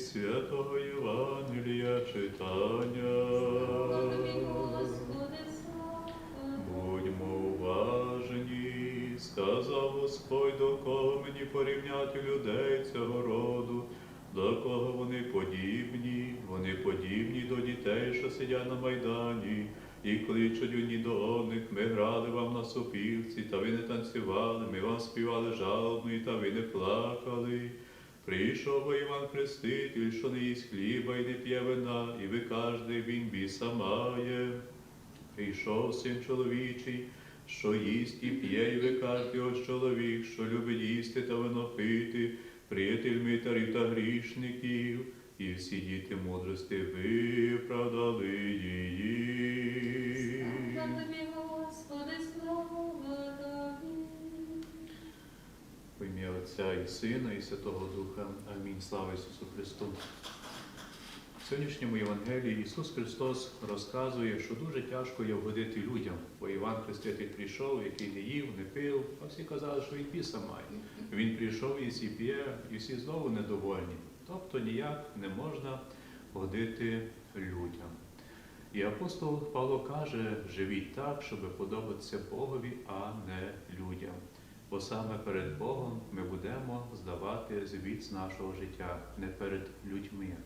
святого Євангелія читання. Будьмо уважні, сказав Господь, до кого мені порівняти людей цього роду, до кого вони подібні, вони подібні до дітей, що сидять на майдані, і кличуть одні до одних, ми грали вам на сопілці, та ви не танцювали, ми вам співали жалобно, та ви не плакали. Прийшов бо Іван Хреститель, що не їсть хліба і не п'є вина, і ви кажете, він біса має. Прийшов син чоловічий, що їсть і п'є, і ви кажете, ось чоловік, що любить їсти та вино пити, приятель митарів та грішників, і всі діти мудрости виправдали її. Отця і Сина, і Святого Духа. Амінь. Слава Ісусу Христу. В сьогоднішньому Євангелії Ісус Христос розказує, що дуже тяжко є вгодити людям, бо Іван Хреститель прийшов, який не їв, не пив, а всі казали, що він біса має. Він прийшов і п'є, і всі знову недовольні. Тобто ніяк не можна годити людям. І апостол Павло каже: живіть так, щоб подобатися Богові, а не людям. Бо саме перед Богом ми будемо здавати звіт з нашого життя, не перед людьми.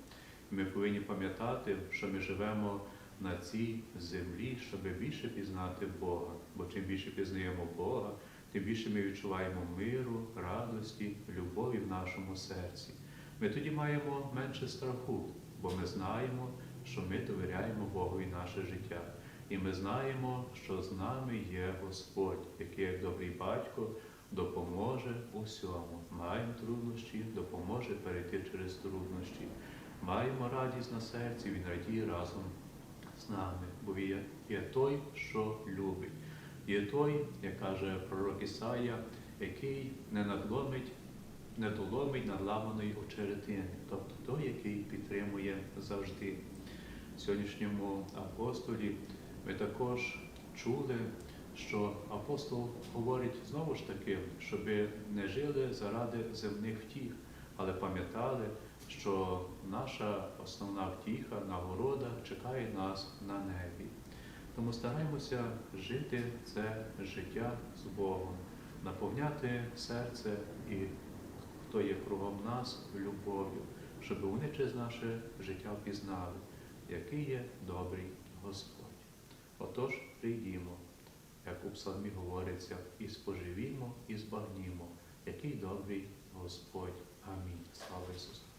Ми повинні пам'ятати, що ми живемо на цій землі, щоб більше пізнати Бога. Бо чим більше пізнаємо Бога, тим більше ми відчуваємо миру, радості, любові в нашому серці. Ми тоді маємо менше страху, бо ми знаємо, що ми довіряємо Богові наше життя. І ми знаємо, що з нами є Господь, який як добрий батько допоможе усьому. Маємо труднощі, допоможе перейти через труднощі. Маємо радість на серці, Він радіє разом з нами, бо є, є той, що любить. Є той, як каже пророк Ісая, який не надломить, не доломить надламаної очеретини, тобто той, який підтримує завжди. В сьогоднішньому апостолі ми також чули, що апостол говорить знову ж таки, щоб не жили заради земних втіх, але пам'ятали, що наша основна втіха, нагорода чекає нас на небі. Тому стараємося жити це життя з Богом, наповняти серце і хто є кругом нас любов'ю, щоб вони через наше життя впізнали, який є добрий Господь. Отож, прийдімо, як у псалмі говориться, і споживімо, і збагнімо, який добрий Господь. Амінь. Слава Ісусу!